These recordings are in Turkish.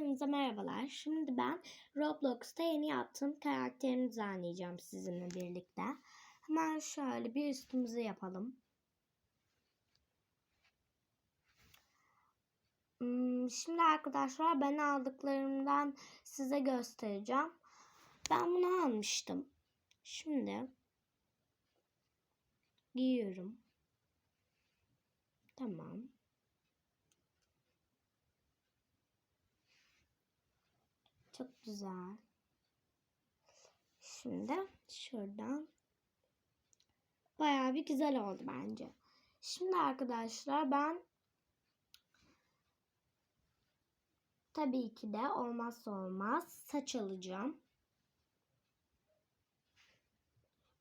Hepinize merhabalar. Şimdi ben Roblox'ta yeni yaptığım karakterimi düzenleyeceğim sizinle birlikte. Hemen şöyle bir üstümüzü yapalım. Hmm, Şimdi arkadaşlar ben aldıklarımdan size göstereceğim. Ben bunu almıştım. Şimdi giyiyorum. Tamam. Çok güzel. Şimdi şuradan bayağı bir güzel oldu bence. Şimdi arkadaşlar ben tabii ki de olmazsa olmaz saç alacağım.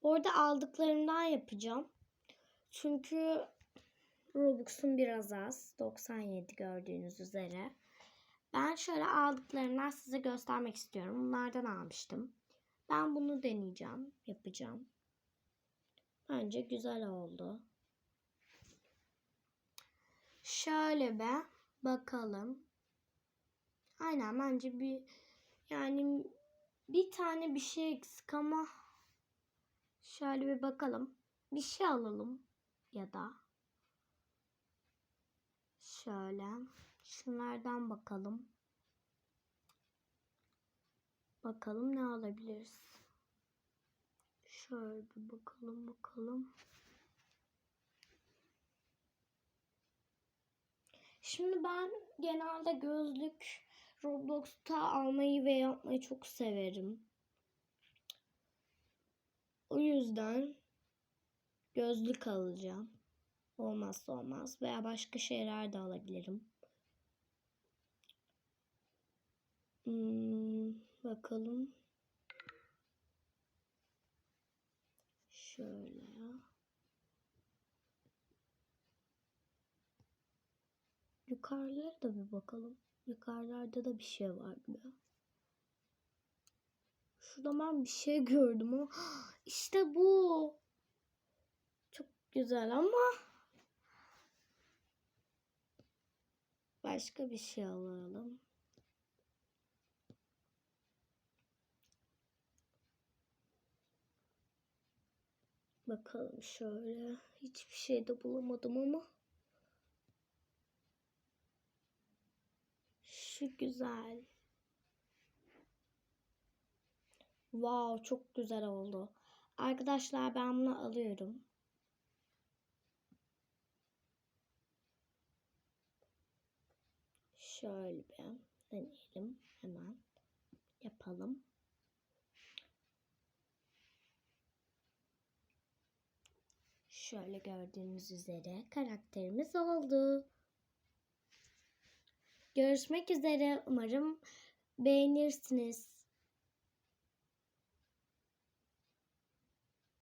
Orada aldıklarımdan yapacağım. Çünkü Robux'um biraz az. 97 gördüğünüz üzere. Ben şöyle aldıklarımdan size göstermek istiyorum. Bunlardan almıştım. Ben bunu deneyeceğim. Yapacağım. Bence güzel oldu. Şöyle be bakalım. Aynen bence bir yani bir tane bir şey eksik ama şöyle bir bakalım. Bir şey alalım ya da şöyle şunlardan bakalım. Bakalım ne alabiliriz. Şöyle bir bakalım bakalım. Şimdi ben genelde gözlük Roblox'ta almayı ve yapmayı çok severim. O yüzden gözlük alacağım. Olmazsa olmaz. Veya başka şeyler de alabilirim. Hmm, bakalım. Şöyle. Yukarılara da bir bakalım. Yukarılarda da bir şey var gibi. Şurada ben bir şey gördüm ama işte bu. Çok güzel ama başka bir şey alalım. Bakalım şöyle. Hiçbir şey de bulamadım ama. Şu güzel. Wow, çok güzel oldu. Arkadaşlar ben bunu alıyorum. Şöyle bir deneyelim. Hemen yapalım. Şöyle gördüğünüz üzere karakterimiz oldu. Görüşmek üzere. Umarım beğenirsiniz.